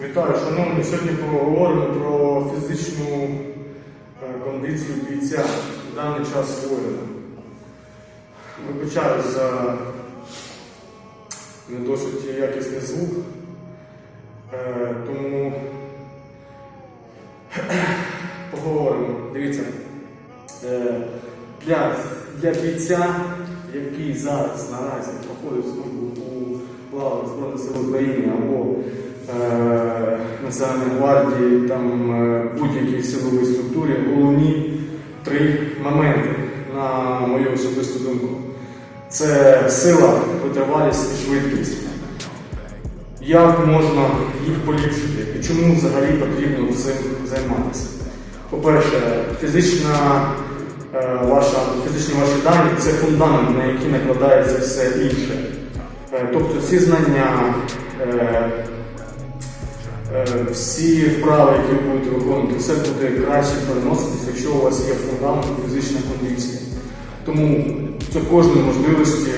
Вітаю, шановні. Сьогодні поговоримо про фізичну е, кондицію бійця в даний час воїна. Вибачаю за не досить якісний звук, Е, тому поговоримо. Дивіться, е, для, для бійця, який зараз наразі проходить службу у лавах Збройних сил України або Національної гвардії, там е, будь-якій силовій структурі, головні три моменти, на мою особисту думку. Це сила, витривалість і швидкість. Як можна їх поліпшити і чому взагалі потрібно цим займатися? По-перше, фізична, е, ваша, фізичні ваші дані це фундамент, на який накладається все інше. Е, Тобто ці знання, е, е, всі вправи, які ви будете виконувати, все буде краще переноситися, якщо у вас є фундамент фізична кондиція. Тому це кожної можливості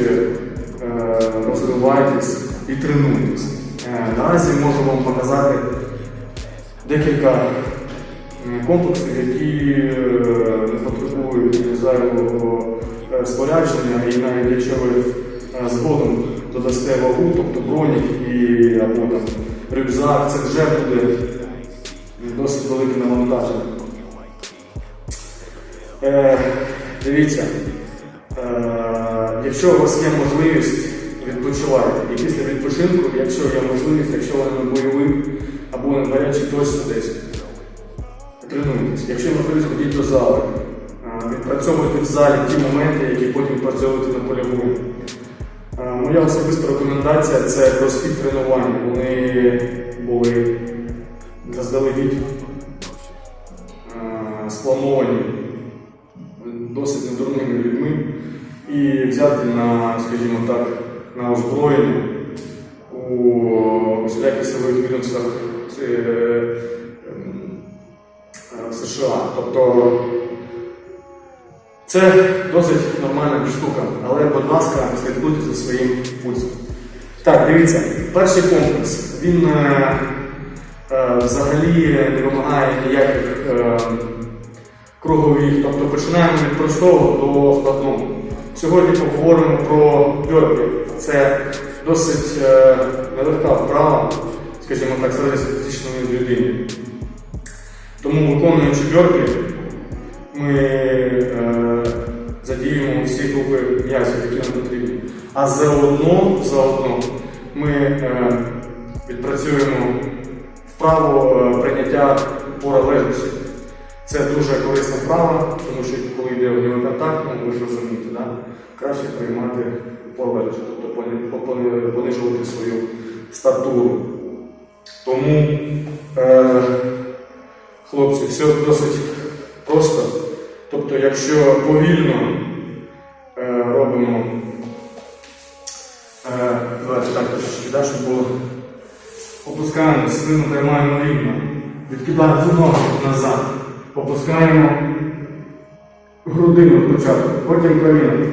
е, розвивайтесь і тренуйтесь. Е, Наразі можу вам показати декілька е, комплексів, які е, потребують зайвого е, спорядження, і навіть якщо ви е, згодом додасте вагу, тобто бронік і або там рюкзак, це вже буде досить велике навантаження. Е, дивіться, е, якщо у вас є можливість, відпочивайте. І після відпочинку, якщо є можливість, якщо ви на бойовим або на гарячій точці десь, тренуйтесь. Якщо є можливість, ходіть до зали. Е, Відпрацьовуйте в залі ті моменти, які потім працьовуєте на польовому. Е, Моя особиста рекомендація це кросфіт тренування. Вони були заздалегідь е, сплановані досить недурними людьми і взяти на, скажімо так, на озброєння у усіляких силових відомствах е, ем, США. Тобто це досить нормальна штука, але, будь ласка, слідкуйте за своїм пульсом. Так, дивіться, перший комплекс, він е, е, взагалі не вимагає ніяких е, кругових, тобто починаємо від простого до складного. Сьогодні поговоримо про бьорпі. Це досить е, нелегка вправа, скажімо так, середньостатистичної людини. Тому виконуючи бьорпі, ми всі групи м'язів, які нам потрібні. А заодно, заодно ми е, відпрацюємо вправо е, прийняття пора лежачи. Це дуже корисна вправа, тому що коли йде огнівий контакт, ну, ви ж розумієте, да? краще приймати лежачи, тобто пони- пони- понижувати свою статуру. Тому, е, хлопці, все досить просто. Тобто, якщо повільно робимо, е, давайте так трошечки, да, щоб було. Опускаємо, спину тримаємо рівно, відкидаємо ноги назад, опускаємо грудину спочатку, потім коліно.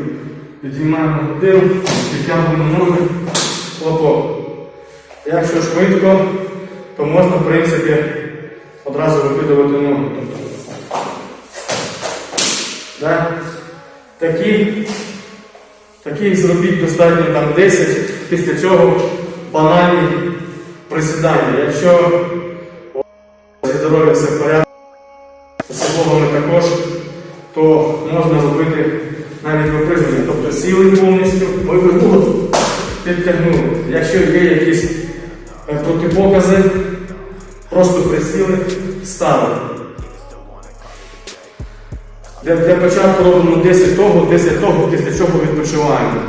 Підіймаємо грудину, підтягуємо ноги, хлопок. Якщо швидко, то можна, в принципі, одразу викидувати ноги. Да? Такі, такі зробіть достатньо там 10, після цього банальні присідання. Якщо зі здоров'я все в порядку, з особовими також, то можна робити навіть випризування. Тобто сіли повністю, вивернули, підтягнули. Якщо є якісь е, протипокази, просто присіли, стали. Для, для початку робимо 10 того, 10 того, після чого відпочиваємо.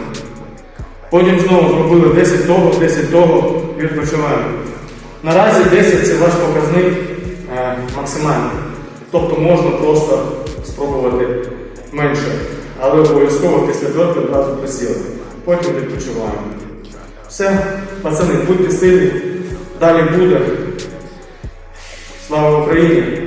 Потім знову зробили 10 того, 10 того, відпочиваємо. Наразі 10 це ваш показник е, максимальний. Тобто можна просто спробувати менше. Але обов'язково після дорки одразу присіли. Потім відпочиваємо. Все, пацани, будьте сильні. Далі буде. Слава Україні!